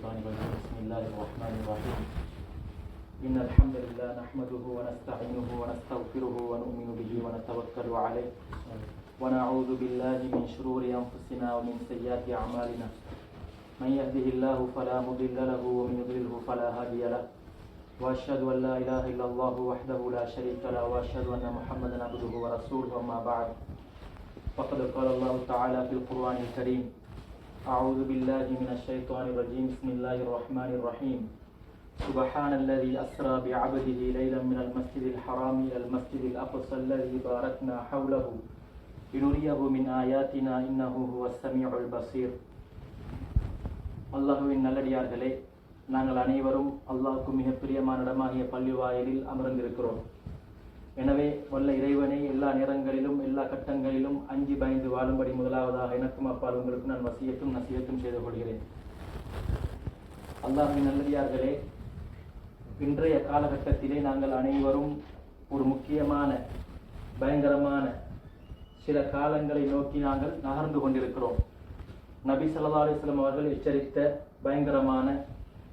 الشيطان الرجيم. بسم الله الرحمن الرحيم. إن الحمد لله نحمده ونستعينه ونستغفره ونؤمن به ونتوكل عليه. ونعوذ بالله من شرور أنفسنا ومن سيئات أعمالنا. من يهده الله فلا مضل له ومن يضلله فلا هادي له. وأشهد أن لا إله إلا الله وحده لا شريك له وأشهد أن محمدا عبده ورسوله أما بعد. فقد قال الله تعالى في القرآن الكريم أعوذ بالله من الشيطان الرجيم بسم الله الرحمن الرحيم سبحان الذي أسرى بعبده ليلا من المسجد الحرام إلى المسجد الأقصى الذي باركنا حوله لنريه من آياتنا إنه هو السميع البصير அல்லாஹுவின் நல்லடியார்களே நாங்கள் அனைவரும் அல்லாஹ்வுக்கு மிக பிரியமான இடமாகிய பள்ளி வாயிலில் அமர்ந்திருக்கிறோம் எனவே வல்ல இறைவனை எல்லா நேரங்களிலும் எல்லா கட்டங்களிலும் அஞ்சி பயந்து வாழும்படி முதலாவதாக எனக்கும் அப்பால் உங்களுக்கு நான் வசியத்தும் நசியத்தும் செய்து கொள்கிறேன். அல்லாஹின் நல்லடியார்களே இன்றைய காலகட்டத்திலே நாங்கள் அனைவரும் ஒரு முக்கியமான பயங்கரமான சில காலங்களை நோக்கி நாங்கள் நகர்ந்து கொண்டிருக்கிறோம். நபி சல்லா அலிஸ்லாம் அவர்கள் எச்சரித்த பயங்கரமான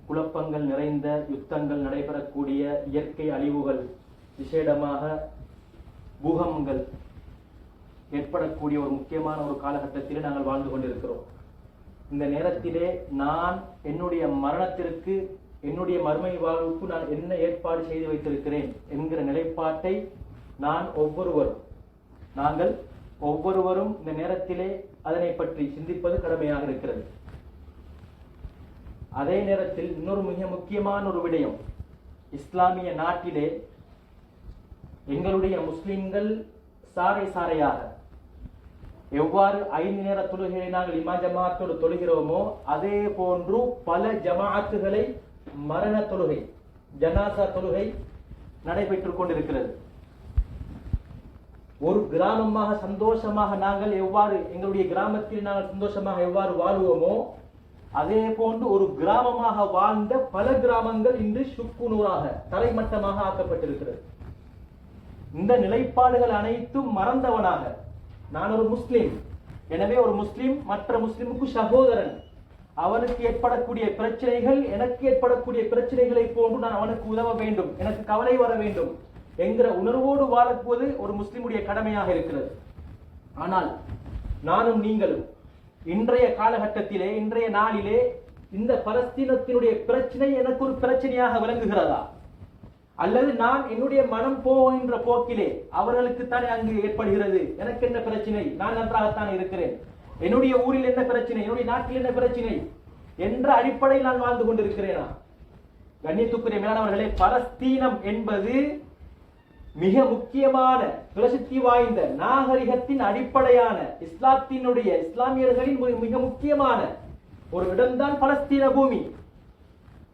குழப்பங்கள் நிறைந்த யுத்தங்கள் நடைபெறக்கூடிய இயற்கை அழிவுகள் விசேடமாக பூகம்பங்கள் ஏற்படக்கூடிய ஒரு முக்கியமான ஒரு காலகட்டத்திலே நாங்கள் வாழ்ந்து கொண்டிருக்கிறோம். இந்த நேரத்திலே நான் என்னுடைய மரணத்திற்கு என்னுடைய மறுமை வாழ்வுக்கு நான் என்ன ஏற்பாடு செய்து வைத்திருக்கிறேன் என்கிற நிலைப்பாட்டை நான் ஒவ்வொருவரும் நாங்கள் ஒவ்வொருவரும் இந்த நேரத்திலே அதனை பற்றி சிந்திப்பது கடமையாக இருக்கிறது. அதே நேரத்தில் இன்னொரு மிக முக்கியமான ஒரு விடயம் இஸ்லாமிய நாட்டிலே எங்களுடைய முஸ்லிம்கள் சாறை சாறையாக எவ்வாறு ஐந்து நேர தொழுகையை நாங்கள் இமா ஜமாத்தோடு தொழுகிறோமோ அதே போன்று பல ஜமாத்துகளை மரண தொழுகை ஜனாசா தொழுகை நடைபெற்றுக் கொண்டிருக்கிறது. ஒரு கிராமமாக சந்தோஷமாக நாங்கள் எவ்வாறு எங்களுடைய கிராமத்தில் நாங்கள் சந்தோஷமாக எவ்வாறு வாழ்வோமோ அதே போன்று ஒரு கிராமமாக வாழ்ந்த பல கிராமங்கள் இன்று சுக்குநூறாக தரைமட்டமாக ஆக்கப்பட்டிருக்கிறது. இந்த நிலைப்பாடுகள் அனைத்தும் மறந்தவனாக. நான் ஒரு முஸ்லீம். எனவே ஒரு முஸ்லீம் மற்ற முஸ்லிமுக்கு சகோதரன். அவனுக்கு ஏற்படக்கூடிய பிரச்சனைகள் எனக்கு ஏற்படக்கூடிய பிரச்சனைகளை போன்று நான் அவனுக்கு உதவ வேண்டும். எனக்கு கவலை வர வேண்டும் என்கிற உணர்வோடு வாழப்போது ஒரு முஸ்லிமுடைய கடமையாக இருக்கிறது. ஆனால் நானும் நீங்களும் இன்றைய காலகட்டத்திலே இன்றைய நாளிலே இந்த பலஸ்தீனத்தினுடைய பிரச்சனை எனக்கு ஒரு பிரச்சனையாக விளங்குகிறதா? அல்லது நான் என்னுடைய மனம் போகின்ற போக்கிலே அவர்களுக்கு தானே அங்கு ஏற்படுகிறது? எனக்கு என்ன பிரச்சனை? நான் நன்றாகத்தான் இருக்கிறேன். என்னுடைய ஊரில் என்ன பிரச்சனை? என்னுடைய நாட்டில் என்ன பிரச்சனை? என்ற அடிப்படையில் நான் வாழ்ந்து கொண்டிருக்கிறேனா? கண்ணியத்துக்குரிய மேலானவர்களே பலஸ்தீனம் என்பது மிக முக்கியமான பிரசித்தி வாய்ந்த நாகரிகத்தின் அடிப்படையான இஸ்லாத்தினுடைய இஸ்லாமியர்களின் மிக முக்கியமான ஒரு இடம்தான் பலஸ்தீன பூமி.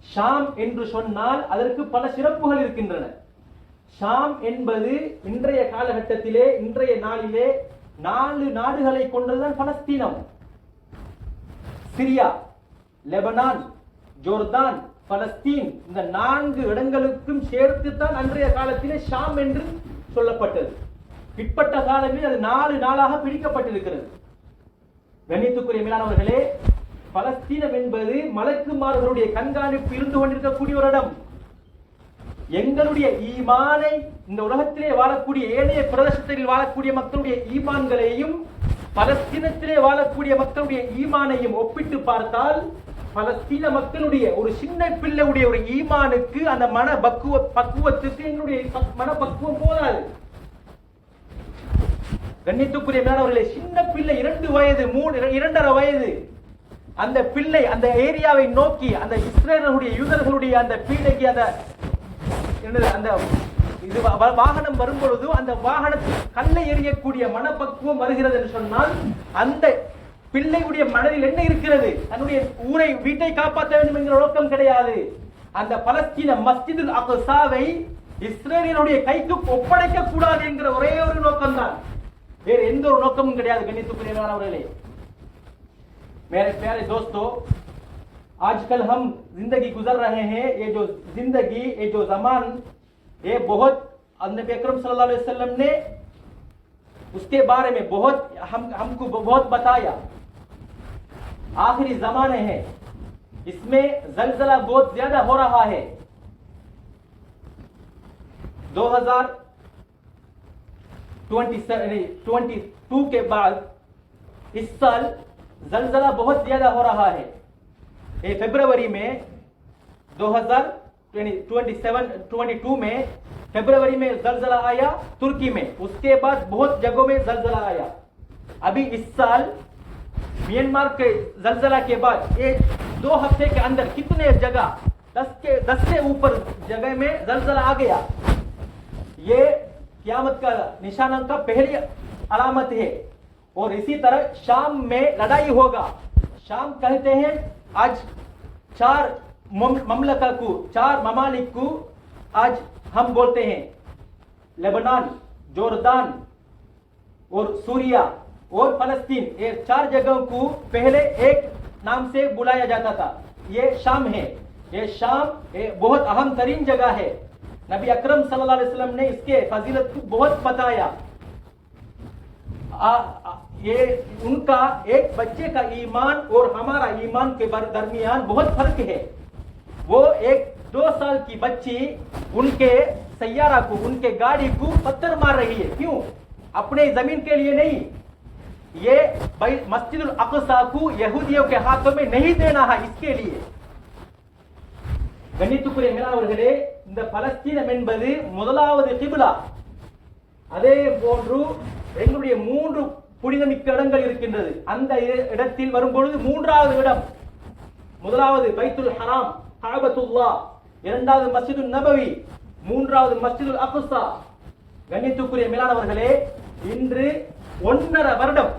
ஷாம் என்று சொன்னால் அதற்கு பல சிறப்புகள் இருக்கின்றன. ஷாம் என்பது இன்றைய காலகட்டத்திலே இன்றைய நாளிலே நாலு நாடுகளை கொண்டதுதான் பலஸ்தீனம். சிரியா லெபனான் ஜோர்தான் பலஸ்தீன் இந்த நான்கு இடங்களுக்கும் சேர்த்து தான் அன்றைய காலத்திலே ஷாம் என்று சொல்லப்பட்டது. பிற்பட்ட காலங்களில் அது நாலு நாளாக பிடிக்கப்பட்டிருக்கிறது கணித்துக்குரிய மேலானவர்களே பலஸ்தீனம் என்பது மலக்குமார்களுடைய கண்காணிப்பு இருந்து கொண்டிருக்கக்கூடிய ஒரு இடம். எங்களுடைய ஈமானை இந்த உலகத்திலே வாழக்கூடிய ஏனைய பிரதேசத்தில் வாழக்கூடிய மக்களுடைய ஈமான்களையும் பலஸ்தீனத்திலே வாழக்கூடிய மக்களுடைய ஈமானையும் ஒப்பிட்டு பார்த்தால் பலஸ்தீன மக்களுடைய ஒரு சின்ன பிள்ளையுடைய ஒரு ஈமானுக்கு அந்த மன பக்குவ பக்குவத்துக்கு எங்களுடைய மன பக்குவம் போதாது. கண்ணியத்துக்குரிய மேலானவர்களே சின்ன பிள்ளை இரண்டு வயது மூணு இரண்டரை வயது. அந்த பிள்ளை அந்த ஏரியாவை நோக்கி அந்த இஸ்ரேலர்களுடைய யூதர்களுடைய அந்த பீடைக்கு அந்த அந்த இது வாகனம் வரும் பொழுது அந்த வாகனத்தில் கல்லை எறியக்கூடிய மனப்பக்குவம் வருகிறது என்று சொன்னால் அந்த பிள்ளையுடைய மனதில் என்ன இருக்கிறது? தன்னுடைய ஊரை வீட்டை காப்பாற்ற வேண்டும் என்கிற நோக்கம் கிடையாது. அந்த பலஸ்தீன மஸ்ஜிதுல் அகசாவை இஸ்ரேலினுடைய கைக்கு ஒப்படைக்க கூடாது என்கிற ஒரே ஒரு நோக்கம்தான். வேறு எந்த ஒரு நோக்கமும் கிடையாது கண்ணித்துக்குரியவர்களே मेरे प्यारे दोस्तों, आजकल हम ज़िंदगी गुजर रहे हैं। ये जो ज़िंदगी, ये जो जमान, ये बहुत नबी अकरम वसल्लम ने उसके बारे में बहुत हम, हमको बहुत बताया। आखिरी जमाने हैं। इसमें जलजला बहुत ज़्यादा हो रहा है। 2022 के बाद इस साल जलजला बहुत ज़्यादा हो रहा है। ये फरवरी में 2027 22 में फरवरी में जलजला आया, तुर्की में। उसके बाद बहुत जगहों में जलजला आया। अभी इस साल म्यांमार के जलजला के बाद, ये दो हफ़्ते के अंदर कितने जगह, दस के, दस से ऊपर जगह में जलजला आ गया। ये क्यामत का निशाना का पहली अलामत है। और इसी तरह शाम में लड़ाई होगा। शाम कहते हैं, आज चार ममलका को चार ममालिक को आज हम बोलते हैं। लेबनान, जोरदान और सूरिया और फलस्तीन, ये चार जगहों को पहले एक नाम से बुलाया जाता था। ये शाम है। ये शाम, ये बहुत अहम तरीन जगह है। नबी अकरम सल्लल्लाहु अलैहि वसल्लम ने इसके फजीलत को बहुत बताया। आ, आ, ये उनका एक बच्चे का ईमान और हमारा ईमान के दरमियान बहुत फर्क है वो एक दो साल की बच्ची उनके सैयारा को उनके गाड़ी को पत्थर मार रही है क्यों अपने जमीन के लिए नहीं ये मस्जिद अकसा को यहूदियों के हाथों में नहीं देना है इसके लिए கண்ணித்துக்குரிய மேலாளர்களே இந்த பலஸ்தீனம் என்பது முதலாவது கிபிலா அதே போன்று எங்களுடைய மூன்று புனிதமிக்க இடங்கள் இருக்கின்றது. அந்த இடத்தில் வரும்பொழுது மூன்றாவது இடம். முதலாவது பைத்துல் ஹராம் காபத்துல்லா இரண்டாவது மஸ்ஜிது நபவி. மூன்றாவது மஸ்ஜிதுல் அகுசா கண்ணியத்துக்குரிய மேலானவர்களே இன்று ஒன்றரை வருடம்.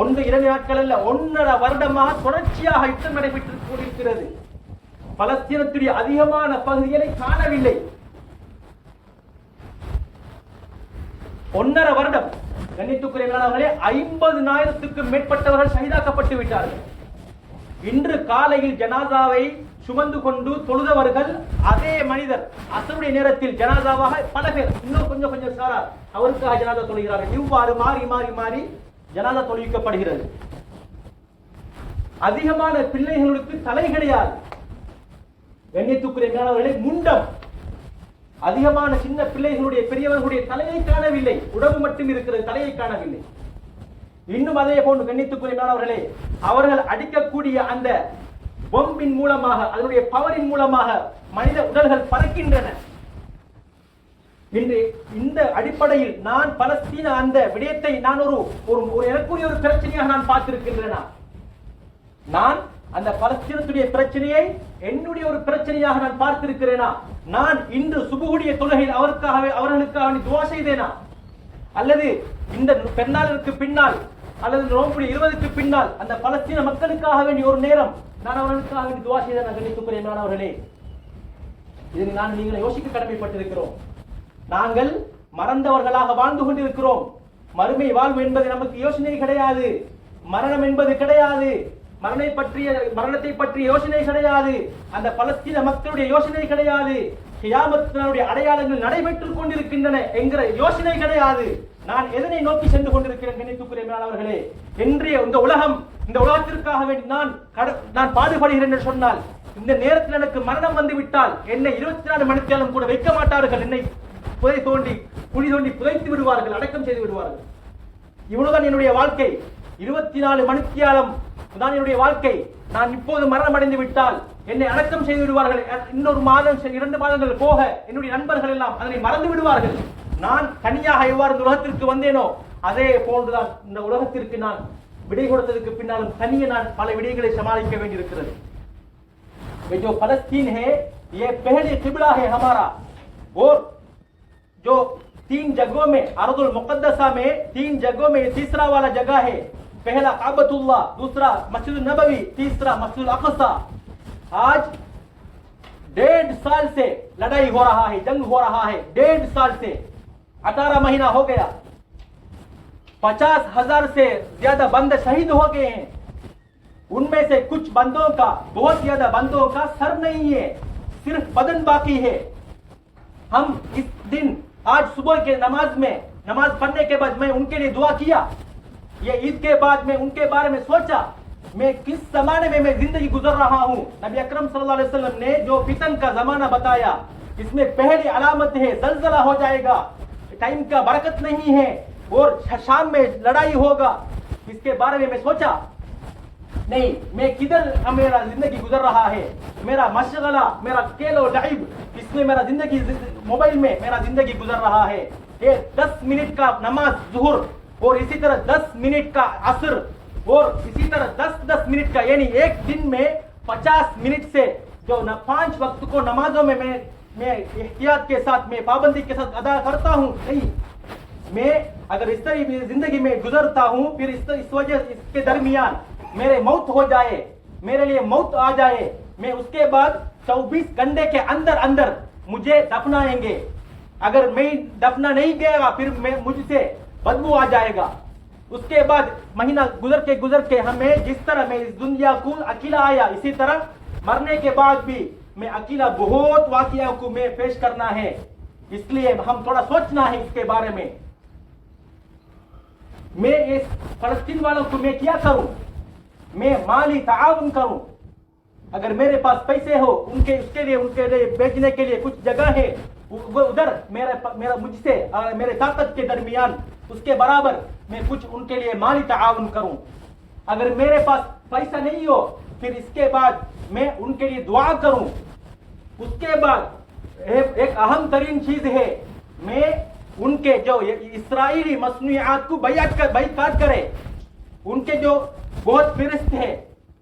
ஒன்று இரண்டு நாட்கள் அல்ல ஒன்றரை வருடமாக தொடர்ச்சியாக யுத்தம் நடைபெற்றுக் கொண்டிருக்கிறது. பலஸ்தீனத்துடைய அதிகமான பகுதிகளை காணவில்லை. ஒன்னரை வருடம் கண்ணித்துக்குரியவர்களே ஐம்பதுனாயிரத்துக்கும் மேற்பட்டவர்கள் சகிதாக்கப்பட்டு விட்டார்கள். இன்று காலையில் ஜனாதாவை சுமந்து கொண்டு தொழுதவர்கள் அதே மனிதர். அசருடைய நேரத்தில் ஜனாதாவாக பல பேர் இன்னும் கொஞ்சம் கொஞ்சம் சாரார் அவருக்காக ஜனாதா தொழுகிறார்கள். இவ்வாறு மாறி மாறி மாறி ஜனாதா தொழுவிக்கப்படுகிறது. அதிகமான பிள்ளைகளுக்கு தலை கிடையாது. கண்ணியத்துக்குரிய மேலாளர்களே முண்டம் அதிகமான சின்ன பிள்ளைகளுடைய பெரியவர்களுடைய தலையை காணவில்லை. உடம்பு மட்டும் இருக்கிறது தலையை காணவில்லை. இன்னும் அதே போன்று கண்ணித்துக்குரிய மேலாளர்களே அவர்கள் அடிக்கக்கூடிய அந்த பொம்பின் மூலமாக அதனுடைய பவரின் மூலமாக மனித உடல்கள் பறக்கின்றன. இன்று இந்த அடிப்படையில் நான் பலஸ்தீன அந்த விடயத்தை நான் ஒரு ஒரு எனக்குரிய ஒரு பிரச்சனையாக நான் பார்த்திருக்கின்றன. நான் அந்த பலஸ்தீனத்துடைய பிரச்சனையை என்னுடைய ஒரு பிரச்சனையாக நான் பார்த்திருக்கிறேனா? நான் இன்று சுபுகுடைய தொழுகையில் அவருக்காகவே அவர்களுக்காக துவா செய்தேனா? அல்லது இந்த பெண்ணாளருக்கு பின்னால் அல்லது நோம்புடைய இருபதுக்கு பின்னால் அந்த பலஸ்தீன மக்களுக்காக வேண்டிய ஒரு நேரம் நான் அவர்களுக்காக வேண்டி துவா செய்த நான் கண்டித்துக்கிறேன் அவர்களே இதில் நான் நீங்கள் யோசிக்க கடமைப்பட்டிருக்கிறோம். நாங்கள் மறந்தவர்களாக வாழ்ந்து கொண்டிருக்கிறோம். மறுமை வாழ்வு என்பது நமக்கு யோசனை கிடையாது. மரணம் என்பது கிடையாது. மரணை பற்றிய மரணத்தை பற்றிய யோசனை கிடையாது. அந்த பலஸ்தீன மக்களுடைய யோசனை கிடையாது. கியாமத்தினுடைய அடையாளங்கள் நடைபெற்றுக் கொண்டிருக்கின்றன என்கிற யோசனை கிடையாது. நான் எதனை நோக்கி சென்று கொண்டிருக்கிறேன் நினைத்துக்குரிய மேலாளர்களே? இன்றைய இந்த உலகம் இந்த உலகத்திற்காக வேண்டி நான் நான் பாடுபடுகிறேன் என்று சொன்னால் இந்த நேரத்தில் எனக்கு மரணம் வந்து விட்டால் என்னை இருபத்தி நாலு மணித்தியாலும் கூட வைக்க மாட்டார்கள். என்னை புதை தோண்டி குழி தோண்டி புதைத்து விடுவார்கள் அடக்கம் செய்து விடுவார்கள். இவ்வளவுதான் என்னுடைய வாழ்க்கை. இருபத்தி நாலு மணித்தியாலம் தான் என்னுடைய வாழ்க்கை நான் இப்போது மரணம் அடைந்து விட்டால் என்னை அடக்கம் செய்து விடுவார்கள் இன்னொரு மாதம் இரண்டு மாதங்கள் போக என்னுடைய நண்பர்கள் எல்லாம் அதனை மறந்து விடுவார்கள் நான் தனியாக எவ்வாறு இந்த உலகத்திற்கு வந்தேனோ அதே போன்றுதான் இந்த உலகத்திற்கு நான் விடை கொடுத்ததுக்கு பின்னாலும் தனியே நான் பல விடைகளை சமாளிக்க வேண்டியிருக்கிறது जो फलस्तीन है ये पहले किबला है हमारा और जो तीन जगहों में अरदुल मुकद्दसा में तीन जगहों में तीसरा वाला जगह है पहला काबतुल्ला दूसरा मस्जिद नबवी, तीसरा मस्जिद अकसा। आज डेढ़ साल से लड़ाई हो रहा है, जंग हो रहा है, डेढ़ साल से। अठारह महीना हो गया। पचास हज़ार से ज़्यादा बंद शहीद हो गए हैं। उनमें से कुछ बंदों का, बहुत ज़्यादा बंदों का सर नहीं है, सिर्फ़ बदन बाकी है। हम इस दिन, आज सुबह के नमाज़ में, नमाज़ पढ़ने के बाद मैं उनके लिए दुआ किया। ये ईद के बाद में उनके बारे में सोचा, मैं किस जमाने में मैं ज़िंदगी गुजर रहा हूँ? नबी अकरम सल्लल्लाहु वसल्लम ने जो फितन का जमाना बताया, इसमें पहली अलामत है, जलजला हो जाएगा, टाइम का बरकत नहीं है, और शाम में लड़ाई होगा। इसके बारे में मैं सोचा, नहीं, मैं किधर मेरा ज़िंदगी गुजर रहा है? मेरा मशगला, मेरा खेलो लाइव इसमें मेरा ज़िंदगी, मोबाइल में मेरा ज़िंदगी गुजर रहा है। ये दस मिनट का नमाज़, जुहर और इसी तरह दस मिनट का असर और इसी तरह दस दस मिनट का, यानी एक दिन में पचास मिनट से जो न पाँच वक्त को नमाजों में मैं मैं एहतियात के साथ, मैं पाबंदी के साथ अदा करता हूँ, नहीं। मैं अगर इस तरह ज़िंदगी में गुजरता हूँ, फिर इस इस वजह, इसके दरमियान मेरे मौत हो जाए, मेरे लिए मौत आ जाए, मैं उसके बाद 24 घंटे के अंदर अंदर मुझे दफनाएँगे। अगर मैं दफना नहीं गया, फिर मैं मुझसे बदबू आ जाएगा। उसके बाद महीना गुजर के गुजर के हमें जिस तरह मैं इस दुनिया को अकेला आया, इसी तरह मरने के बाद भी मैं अकेला बहुत वाकिया को मैं पेश करना है। इसलिए हम थोड़ा सोचना है इसके बारे में। मैं इस फलस्तीन वालों को मैं क्या करूँ? मैं माली ताउन करूँ? अगर मेरे पास पैसे हो, उनके, उसके लिए, उनके लिए बेचने के लिए कुछ जगह है उधर मेरे मेरा मुझसे अ, मेरे ताकत के दरमियान उसके बराबर मैं कुछ उनके लिए माली ताउन करूँ। अगर मेरे पास पैसा नहीं हो फिर इसके बाद मैं उनके लिए दुआ करूँ। उसके बाद एक, अहम तरीन चीज़ है मैं उनके जो इसराइली मसनूआत को बैत कर बैकात करे उनके जो बहुत फिरिस्त है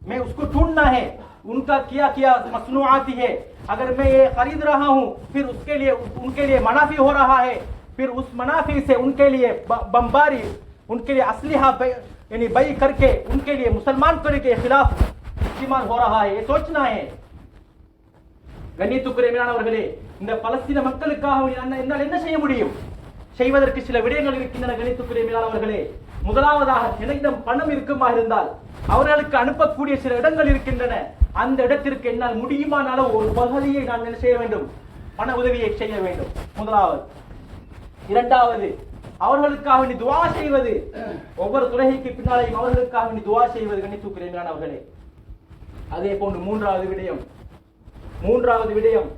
मैं उसको ढूंढना है। उनका किया किया मसनूआती है अगर मैं ये खरीद रहा हूँ फिर उसके लिए उनके लिए मुनाफी हो रहा है फिर उस मुनाफी से उनके लिए ब- बमबारी उनके लिए असलिहा बै- यानी बई करके उनके लिए मुसलमान के खिलाफ इस्तेमाल हो रहा है ये सोचना है கண்ணியத்துக்குரிய மேலானவர்களே இந்த பலஸ்தீன மக்களுக்காக என்ன- என்னால் என்ன செய்ய முடியும் செய்வதற்கு சில விடயங்கள் இருக்கின்றன கணித்துக்குரிய மேலானவர்களே முதலாவதாக என்னிடம் பணம் இருக்குமா இருந்தால் அவர்களுக்கு அனுப்பக்கூடிய சில இடங்கள் இருக்கின்றன. அந்த இடத்திற்கு என்னால் முடியுமான ஒரு பகுதியை நான் என்ன செய்ய வேண்டும்? பண உதவியை செய்ய வேண்டும். முதலாவது. இரண்டாவது அவர்களுக்காக நீ துவா செய்வது. ஒவ்வொரு துறைக்கு பின்னாலையும் அவர்களுக்காக நீ துவா செய்வது கணித்துக்கிறேன் அவர்களே. அதே போன்று மூன்றாவது விடயம். மூன்றாவது விடயம்.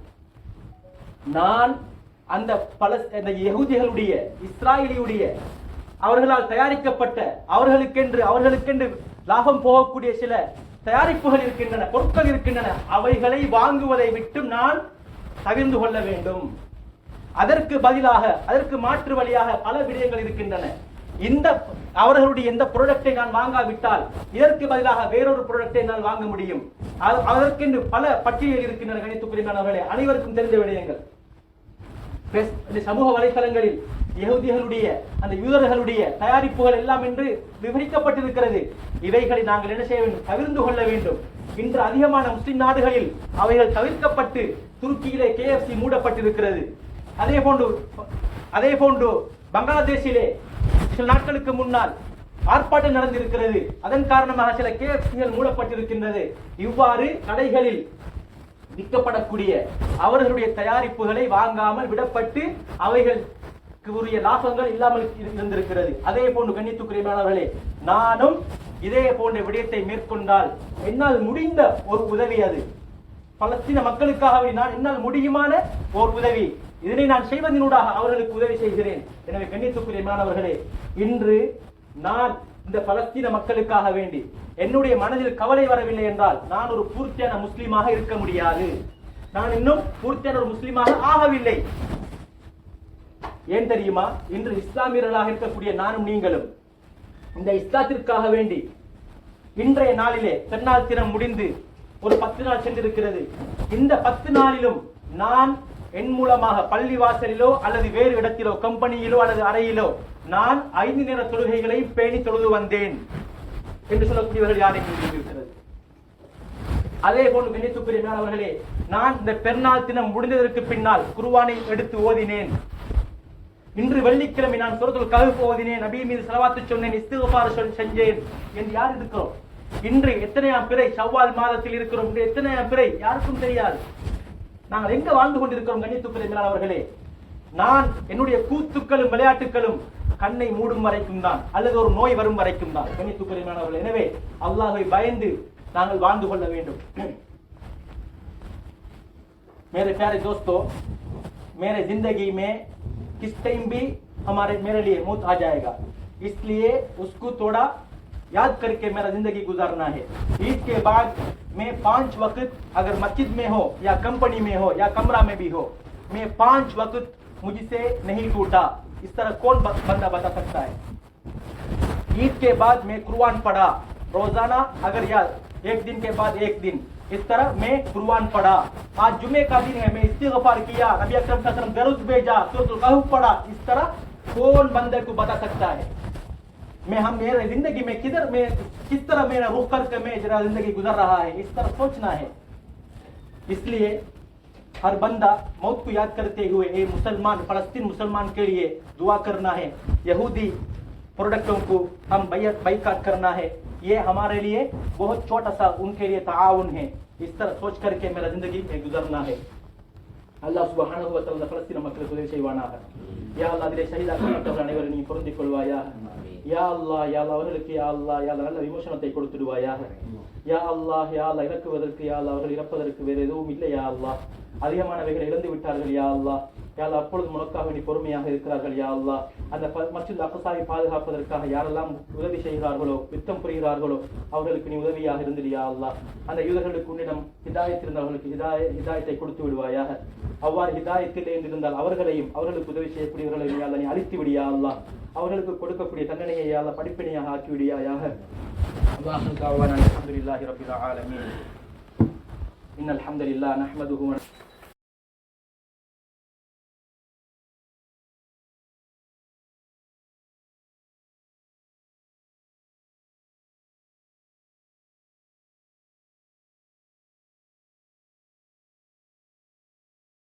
நான் அந்த பல அந்த யகுதிகளுடைய இஸ்ராயலியுடைய அவர்களால் தயாரிக்கப்பட்ட அவர்களுக்கென்று அவர்களுக்கென்று லாபம் போகக்கூடிய சில தயாரிப்புகள் இருக்கின்றன பொருட்கள் இருக்கின்றன. அவைகளை வாங்குவதை விட்டு நான் தவிர்ந்து கொள்ள வேண்டும். அதற்கு பதிலாக அதற்கு மாற்று வழியாக பல விடயங்கள் இருக்கின்றன. இந்த அவர்களுடைய எந்த ப்ராடக்டை நான் வாங்காவிட்டால் இதற்கு பதிலாக வேறொரு ப்ராடக்டை நான் வாங்க முடியும். அதற்கென்று பல பட்டியல் இருக்கின்றன கணித்துக்குரியமானவர்களே அனைவருக்கும் தெரிந்த விடயங்கள். இந்த சமூக வலைத்தளங்களில் யகுதிகளுடைய அந்த யூதர்களுடைய தயாரிப்புகள் எல்லாம் என்று விவரிக்கப்பட்டிருக்கிறது. இவைகளை நாங்கள் என்ன செய்ய வேண்டும்? தவிர்ந்து கொள்ள வேண்டும். இன்று அதிகமான முஸ்லிம் நாடுகளில் அவைகள் தவிர்க்கப்பட்டு துருக்கியிலே கேஎஃப்சி மூடப்பட்டிருக்கிறது. அதே போன்று அதே போன்று பங்களாதேஷிலே சில நாட்களுக்கு முன்னால் ஆர்ப்பாட்டம் நடந்திருக்கிறது. அதன் காரணமாக சில கேஎஃப்சிகள் மூடப்பட்டிருக்கின்றது. இவ்வாறு கடைகளில் விற்கப்படக்கூடிய அவர்களுடைய தயாரிப்புகளை வாங்காமல் விடப்பட்டு அவைகள் உரிய லாபங்கள் இல்லாமல் இருந்திருக்கிறது. அதே போன்று கண்ணித்துக்குரியமானவர்களே நானும் இதே போன்ற விடயத்தை மேற்கொண்டால் என்னால் முடிந்த ஒரு உதவி அது. பலஸ்தீன மக்களுக்காக நான் என்னால் முடியுமான ஓர் உதவி. இதனை நான் செய்வதனூடாக அவர்களுக்கு உதவி செய்கிறேன். எனவே கண்ணியத்துக்குரிய மாணவர்களே இன்று நான் இந்த பலஸ்தீன மக்களுக்காக வேண்டி என்னுடைய மனதில் கவலை வரவில்லை என்றால் நான் ஒரு பூர்த்தியான முஸ்லீமாக இருக்க முடியாது. நான் இன்னும் பூர்த்தியான ஒரு முஸ்லீமாக ஆகவில்லை. ஏன் தெரியுமா? இன்று இஸ்லாமியர்களாக இருக்கக்கூடிய நானும் நீங்களும். இந்த இஸ்லாத்திற்காக வேண்டி இன்றைய நாளிலே பெருநாள் தினம் முடிந்து ஒரு பத்து நாள் சென்றிருக்கிறது. இந்த பத்து நாளிலும் நான் என் மூலமாக பள்ளி வாசலிலோ அல்லது வேறு இடத்திலோ கம்பெனியிலோ அல்லது அறையிலோ நான் ஐந்து நேர தொழுகைகளை பேணி தொழுது வந்தேன் என்று சொல்லக்கூடியவர்கள் யாரை இருக்கிறது? அதே போன்று கணித்துக்குரிய அவர்களே நான் இந்த பெருநாள் தினம் முடிந்ததற்கு பின்னால் குருவானை எடுத்து ஓதினேன். இன்று வெள்ளிக்கிழமை நான் சூரத்துல் கஹஃப் ஓதினேன் நபி மீது ஸலவாத்து சொன்னேன் இஸ்திக்ஃபார் சொல் செஞ்சேன் என்று யார் இருக்கிறோம் இன்று எத்தனையாம் பிறை ஷவ்வால் மாதத்தில் இருக்கிறோம் இன்று எத்தனையாம் பிறை யாருக்கும் தெரியாது நாங்கள் எங்க வாழ்ந்து கொண்டிருக்கிறோம் கண்ணியத்துக்குரிய மேலாளர்களே நான் என்னுடைய கூத்துக்களும் விளையாட்டுகளும் கண்ணை மூடும் வரைக்கும் தான் அல்லது ஒரு நோய் வரும் வரைக்கும் தான் கணித்துக்குரியமானவர்கள் எனவே அல்லாஹை பயந்து நாங்கள் வாழ்ந்து கொள்ள வேண்டும் मेरे प्यारे दोस्तों मेरे जिंदगी में किस टाइम भी हमारे, मेरे लिए मौत आ जाएगा। इसलिए उसको थोड़ा याद करके मेरा ज़िंदगी गुजारना है। ईद के बाद मैं पाँच वक्त अगर मस्जिद में हो, या कंपनी में हो, या कमरा में भी हो, मैं पाँच वक्त मुझसे नहीं टूटा। इस तरह कौन बंदा बता सकता है? ईद के बाद मैं कुर्बान पढ़ा रोज़ाना अगर याद एक दिन के बाद एक दिन। इस तरह मैं कुर्बान पढ़ा आज जुमे का दिन है, मैं इस्तिगफार किया, नबी अकरम वसल्लम दरुद भेजा, सूरतुल पढ़ा। इस तरह कौन बंदे को बता सकता है? मैं, हम मेरे ज़िंदगी में किधर, में किस तरह मेरा रुख करके मैं जरा ज़िंदगी गुजर रहा है? इस तरह सोचना है। इसलिए हर बंदा मौत को याद करते हुए ये मुसलमान, फलस्तीन मुसलमान के लिए दुआ करना है। यहूदी प्रोडक्टों को हम बैकाट करना है। ये हमारे लिए बहुत छोटा सा उनके लिए ताउन है इस तरह सोच करके मेरा जिंदगी में गुजरना है அல்லாஹ் சுப்ஹானஹு வ தஆலா பலஸ்தீன மக்களுக்கு உதவி செய்வானாக யா அல்லாஹ் அதிலே ஷஹீதாக்கப்பட்டவர்கள் அனைவரும் நீ பொருந்திக் கொள்வாயாக யா அல்லாஹ் யா அல்லாஹ் அவர்களுக்கு யா அல்லாஹ் யா அல்லாஹ் நல்ல விமோசனத்தை கொடுத்துடுவாயாக யா அல்லாஹ் யா அல்லாஹ் இறக்குவதற்கு யா அல்லாஹ் அவர்கள் இறப்பதற்கு வேறு எதுவும் இல்லை யா அல்லாஹ் அதிகமானவைகளை இழந்து விட்டார்கள் யா அல்லாஹ் யா அல்லாஹ் அப்பொழுது உனக்காக வேண்டி பொறுமையாக இருக்கிறார்கள் யா அல்லாஹ் அந்த ப- மஸ்ஜித் அக்ஸாவை பாதுகாப்பதற்காக யாரெல்லாம் உதவி செய்கிறார்களோ யுத்தம் புரிகிறார்களோ அவர்களுக்கு நீ உதவியாக இருந்திரு யா அல்லாஹ் அந்த யூதர்களுக்கு உன்னிடம் ஹிதாயத் இருந்தவர்களுக்கு ஹிதாய ஹிதாயத்தை கொடுத்து விடுவாயாக அவ்வாறு ஹிதாயத்தில் இருந்தால் அவர்களையும் அவர்களுக்கு உதவி செய்யக்கூடியவர்களையும் யா அல்லாஹ் நீ அழித்து விடியா அல்லாஹ் அவர்களுக்கு கொடுக்கக்கூடிய தண்டனையை யா அல்லாஹ் படிப்பினையாக ஆக்கி விடியாயாக அல்லாஹ் தாவானா அல்ஹம்துலில்லாஹி ரப்பில் ஆலமீன் إن الحمد لله نحمده ون...